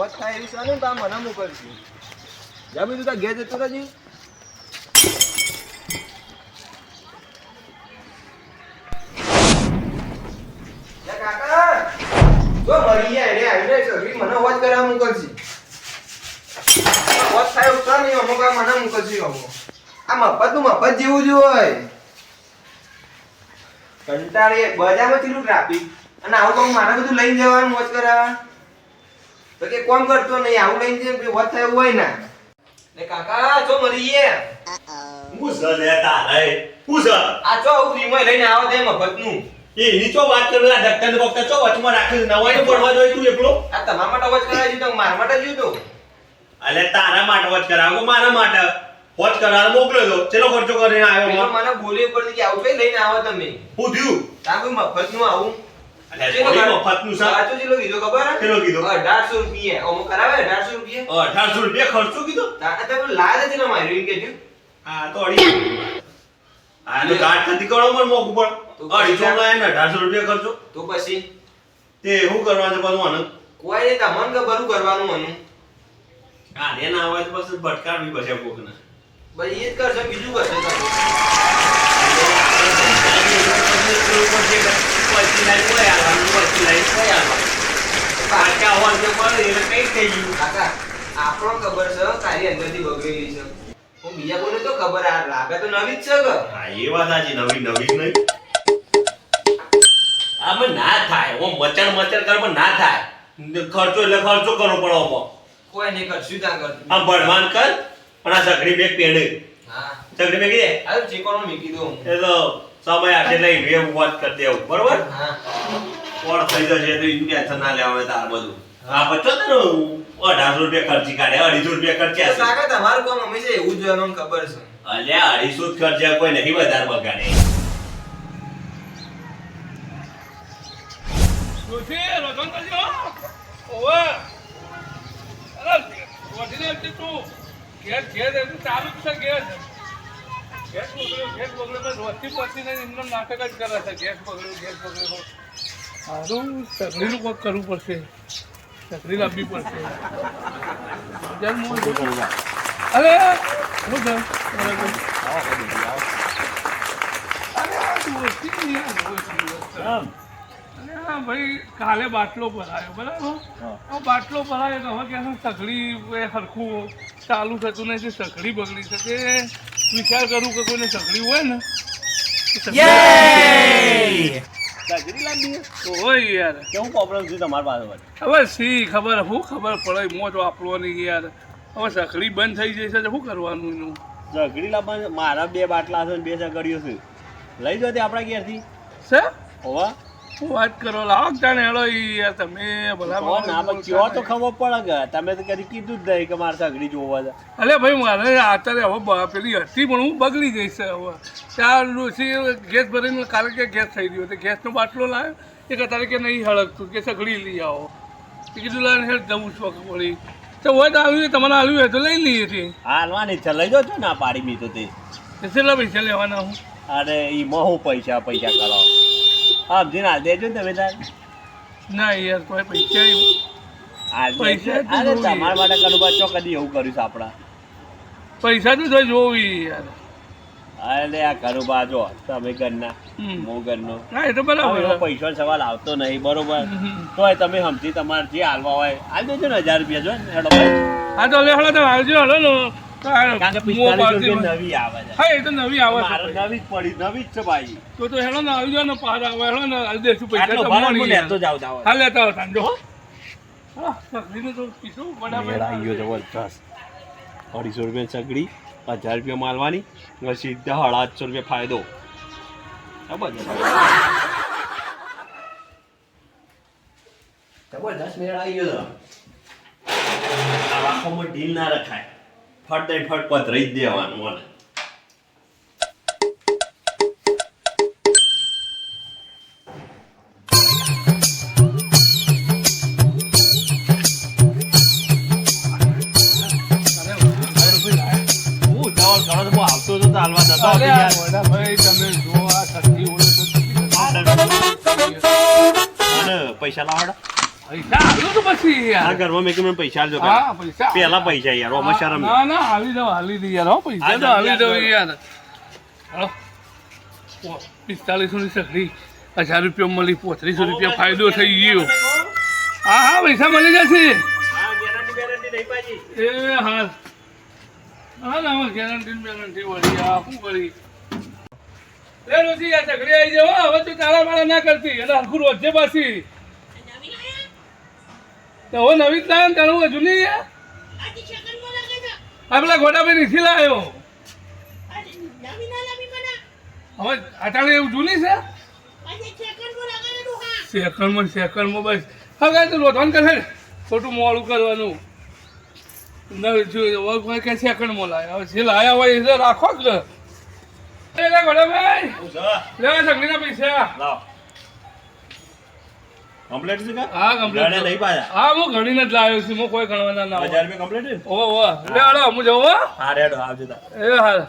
Watch થાય એવી છે ને તો મને મોકલશું જમી તાર ઘેર જતો સગડી મને વોચ કરવા મોકલશે વોચ થાય ઉતર તો નહીં અમુક મને મોકલશે અમુક. આ મફતનું મફત જેવું જ હોય. કંટાળે બજારમાં કેટલું ટ્રાફિક અને આવું કામ મારે બધું લઈને જવાનું વોચ કરાવવા. તો કે કોમ કરતો નહીં આવું લઈને વોચ થાય હોય ને. ને કાકા જો મરી ગયે હું છે લે તારે હું આ જો આવું ફ્રીમાં લઈને આવો તે મફતનું એ એની ચો વાત કરું આ ડક્ટર ને ડોક્ટર ચો વચમાં રાખે નવાઈ તો પડવા જોઈએ તું એકલો? આ તમારા માટે વચ કરાવી દીધો મારા માટે જ તો અલે તારા માટે વચ કરાવો મારા માટે. વચ કરાર મોકલ્યો તો. ચેલો ખર્ચો કરીને આવ્યો મને બોલી પડતી કે આવું કઈ લઈને આવો તમે? હું થયું? તારું મફત મફતનું આવું. અલે ચેલો થોડી કર- મફતનું છે સાચું ચેલો કીધું ખબર? હે? ચેલો કીધું? અઢારસો રૂપિયા. અમુક કરાવે અઢારસો રૂપિયા? અઢારસો રૂપિયા ખર્ચો કીધો? તારે તમે લાજ હતી ને હા તો અઢી હા તો ગાંઠ નથી કરો મને મોકું તો પણ તો પછી તે શું કરવા છે પાછું આનંદ કોઈ નહીં તમને કે બધું કરવાનું મને હા ને ના આવે તો પછી ભટકાડવી પછી કોકને બસ એ જ કરશે બીજું કરશે કરશે. કાકા આપણો ખબર છે તારી અંદરથી બગડેલી છે હું બીજા કોઈને તો ખબર આ લાગે તો નવી જ છે કે ખર્ચો એટલે ખર્ચો કરવો પડે આમાં. કોઈ નહીં કરશું ત્યાં કર આમ ભણવાન કર પણ આ સગડી બેગ પેડે હા. સગડી બેગ દે આ ચીકોનો મૂકી દઉં એ તો સમય આટલે લઈ વેવ વાત કરી દેવું. બરોબર? કોણ થઈ જશે તો ઇન્ડિયા ના લેવા આવે તાર બધું. હા બચ્ચો ને અઢારસો રૂપિયા ખર્ચી કાઢે અઢીસો રૂપિયા ખર્ચ્યા કાકા તમારું કામ છે એવું જ મને ખબર છે. અલ્યા અઢીસો જ ખર્ચ્યા કોઈ નહીં વધારે બગાડે. ઓવે. અરે, ડોશીને તું. ઘેર ઘેર ચાલુ જ છે ઘેર. ગેસ બગડ્યો, ગેસ બગડ્યો, વસ્તી પહોંચી ને એમનો નાટક જ કરે છે. Gas બગડ્યો, gas બગડ્યો. કોક કરવું પડશે. સગડી લાવવી પડશે. અરે ભાઈ કાલે બાટલો ભરાયો બરાબર? બાટલો ભરાયો તો હવે ક્યાં સગડી એ સરખું ચાલુ થતું જે સગડી બગડી તે વિચાર કરું કે કોઈને સગડી હોય ને સગડી- તો હોય યાર. કેવું પ્રોબ્લેમ છે તમારી પાસે? હવે સી ખબર શું ખબર પડે મોજ વાપરવાની યાર. હવે સગડી બંધ થઈ જશે તો શું કરવાનું એનું? સગડી લાવવા મારા બે બાટલા છે ને બે સગડીઓ છે. લઈ જતી આપણા ઘેરથી. છે? હોવા. વાત કરો લાવો જાણે હેડો યાર તમે ભલા તો ના પણ કયો તો ખબર પડે કે તમે તો કદી કીધું જ નહીં કે મારે સગડી જોવા છે. અલે ભાઈ મારે અત્યારે હવે પેલી હતી પણ હું બગડી ગઈ છે હવે. ચાર ડોસી ગેસ ભરીને કારણ કે ગેસ થઈ ગયો તો ગેસનો બાટલો લાવ્યો એ અત્યારે કે નહીં હળગતું કે સગડી લઈ આવો. એ કીધું લાવીને હેડ જવું શોખ વળી. તો હોય તો આવ્યું તમારે આવ્યું હોય તો લઈ લઈએ છીએ હાલવાની છે લઈ જાઓ છો ના પાડી મી તો તે કેટલા પૈસા લેવાના હું. અરે એ હું પૈસા પૈસા કરો. સમજીને હાલ દેજો તમે તાર. ના યાર કોઈ પૈસા પૈસા અરે તમારા માટે કદી એવું કર્યું છે આપણા? પૈસા તો જોઈ જોવી યાર. અરે આ બા જો તમે ઘરના હું ઘરનો. હા એ તો બરાબર. પૈસાનો સવાલ આવતો નહીં બરોબર. તોય તમે સમજી તમારે જે હાલવા હોય હાલ દેજો ને હજાર રૂપિયા જો ને હેડો હા તો લે તમે આવજો હળો ને તો કારણ કે મોં પિસ્તાલીસ પાડતી રૂપિયા નવી આવે છે. હા એ તો નવી આવે છે. નવી જ પડી નવી જ છે ભાઈ. તો તો હેડો ને આવી જાઓ ને પાર આવે હેડો ને આવી દેશું પૈસા તો મળી લેતો જાય. જાઉં જાઉં હા લેતા હો સાંજો હા. સગડીનું તો પીશું મેળ આવી જબરજસ્ત. અઢીસો રૂપિયા સગડી હજાર રૂપિયા માલવાની સીધા અઢારસો રૂપિયા ફાયદો. જબરજસ્ત મેળ આવી ગયો આખો ઢીલ ના રખાય. ફટ ફટપટ રહી જ દેવાનું મને. પૈસા લાવડા પૈસા આલું તો પછી યાર. ઘરમાં મેં કીધું મને પૈસા આલજો હા પૈસા પેલા પૈસા યાર ઓમાં શરમ ના ના હાલી દો હાલી દો યાર હો પૈસા તો હાલી દો યાર. હાલો. પિસ્તાલીસો ની સગડી હજાર રૂપિયા મળી પોત્રીસો રૂપિયા ફાયદો થઈ ગયો. હા હા પૈસા મળી જશે. ગેરંટી એ હા હા ના ગેરંટી ને વળી આ શું કરી રોજી આ ઝઘડી આવી જાવ હવે તું તારા મારા ના કરતી એટલે હરખું રોજે પાછી. તો નવી જ લાવે ને તારું હજુ નહીં આ પેલા ગોડાભાઈ નથી લાવ્યો હવે અટાણે એવું જૂની છે? સેકન્ડમાં સેકન્ડમાં બસ. હવે તો લોટવાન કરે ને? ખોટું મોડું કરવાનું. હવે કોઈ કે સેકન્ડમાં લાવ્યા હવે જે લાયા હોય એ રાખો જ ને. ગોડાભાઈ લેવા સગડીના પૈસા. લાવ. કમ્પ્લીટ છે કા? હા કમ્પ્લીટ નહીં પાયા હા હું ઘણીને જ લાવ્યો છું. હું કોઈ ગણવાના ના હજાર રૂપિયા કમ્પ્લીટ છે ઓ ઓ લે આડો હું જવું હો. હા રેડો આવજો તા એ હાલ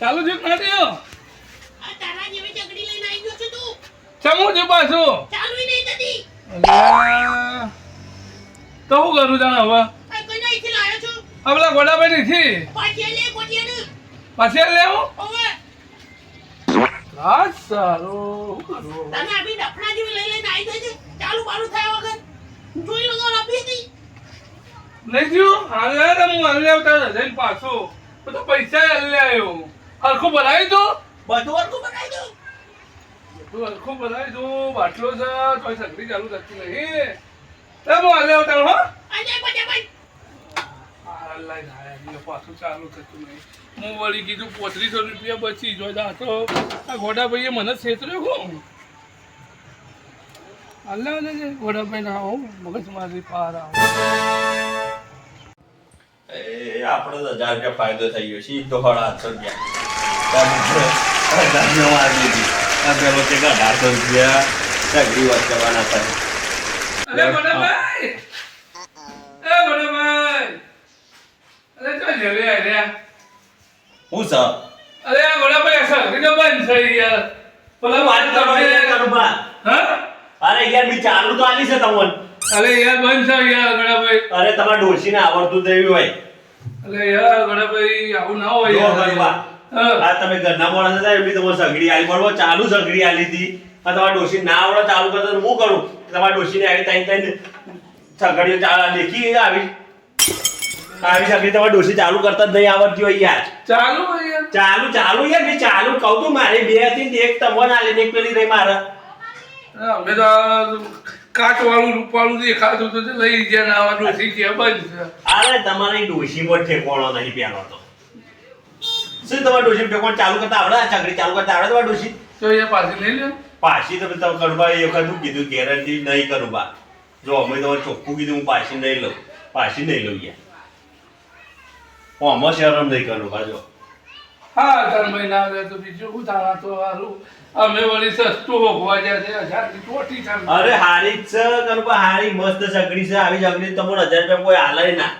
ચાલુ છે નથી ચમું છું પાછું? થતી. તો હું કરું જાણે હવે? આ પેલા ગોડાભાઈ નથી? પાછી લેવું હા સારું. કરું? હવે? નહીં થયું હાલ લે ને હું હાલ આવતા જઈને પાછો. તો પૈસા હાલ આવ્યો હરખું ભરાય દો. બધું હરખું બનાવી દો. બધું હરખું ભરાય દો. બાટલો છે તોય સગડી ચાલુ થતી નહીં. હું હાલ આવતા હો? પાછું ચાલુ થતું નહીં. હું વળી કીધું પોત્રીસો રૂપિયા બચી જોતા તો આ ગોડાભાઈએ મને છેતર્યો કોણ હાલ લેવા દેજે ના આવું મગજ મારી પાર આવું. એ આપણે તો હજાર રૂપિયા ફાયદો થઈ ગયો. સીધો હળ આઠસો રૂપિયા છે અઢારસો રૂપિયા. સગડી વાત કરવાના થાય અરે તો જલે આઈ હું સર? અરે આ ગોડાભાઈ આ કે બંધ થઈ યાર પેલા વાત તમે હા? અરે યાર બી ચાલુ તો આલી છે તમને. અરે યાર બંધ છે યાર ગોડાભાઈ અરે તમાર ડોશી ને આવડતું દેવી હોય. અરે યાર ગોડાભાઈ આવું ના હોય યાર. ગરબા. હા? તમે ઘરના મોડા હતા એમની તમારે સગડી આલી. બરોબર ચાલુ સગડી આલી હતી. આ તમારા ડોશી ના આવડે ચાલુ કરતા હું કરું? તમારા ડોશીને આવી તાઈ તાઈ સગડીઓ દેખી આવી. આવી શકે તમારે ડોસી ચાલુ કરતા જ નહીં આવડતી હોય યાર. ચાલુ ચાલુ ચાલુ યાર મેં ચાલુ કહું તું મારે બે હતી એક તમને આલે ને એક પેલી રહી મારે અમે તો કાચ વાળું રૂપાળું દેખાતું તો તે લઈ ગયા ના આવા ડોસી કે બંધ અરે તમારે ડોસી પર ઠેકોણો નહીં પેલો તો. શું તમારે ડોશી ઠેકોણ ચાલુ કરતા આવડે? આ સગડી ચાલુ કરતા આવડે તમારે ડોશી? તો એ પાછી લઈ લે. પાછી તમે તમે કરવા એ વખત હું કીધું ગેરંટી નહીં કરું બા જો અમે તમારે ચોખ્ખું કીધું હું પાછી નહીં લઉં. પાછી નહીં લઉં યાર. આમાં શરમ નહીં કરુબા જો હા ત્રણ મહિના આવે તો બીજું શું થાણા તો હારું. અમે વળી સસ્તું હોગવા જાય છે હજારની ટોટી છે અરે હારી જ છે કરુબા હારી મસ્ત સગડી છે આવી સગડી તમને હજાર રૂપિયા કોઈ હાલે ના.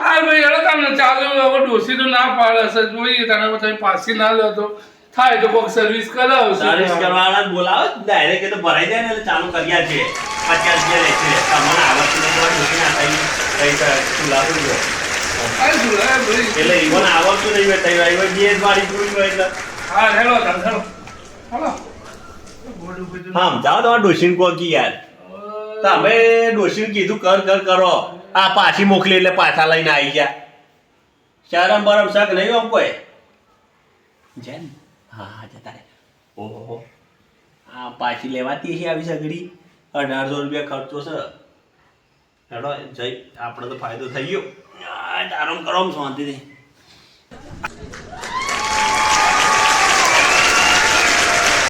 હા ભાઈ હવે તમને ચાલુ હવે ડોસી તો ના પાડે છે જોઈએ તને તમે પાછી ના લો તો. થાય તો કોઈક સર્વિસ કરાવ સર્વિસ કરવાના બોલાવો ડાયરેક્ટ એ તો ભરાઈ જાય ને એટલે ચાલુ કર્યા છે. પચાસ રૂપિયા લે છે તમને આવડતું નહીં તમારી કઈ કઈ એટલે ઈવન આવડતું નહીં હોય તઈ ઈવન જે વાળી પૂરી હોય એટલે. હા હેલો તમ હેલો. હેલો હા જાઓ તમારા ડોશીને કે યાર. તમે ડોશીને કીધું કર કર કરો. આ પાછી મોકલી એટલે પાછા લઈને આવી ગયા. શરમ બરમ શક નહીં આમ કોઈ? છે ને હા હા જતા રે ઓહો. હા પાછી લેવાતી છે આવી સગડી. અઢારસો રૂપિયા ખર્ચો છે. હેડો જઈ આપણે તો ફાયદો થઈ ગયો. આરામ કરો શાંતિથી.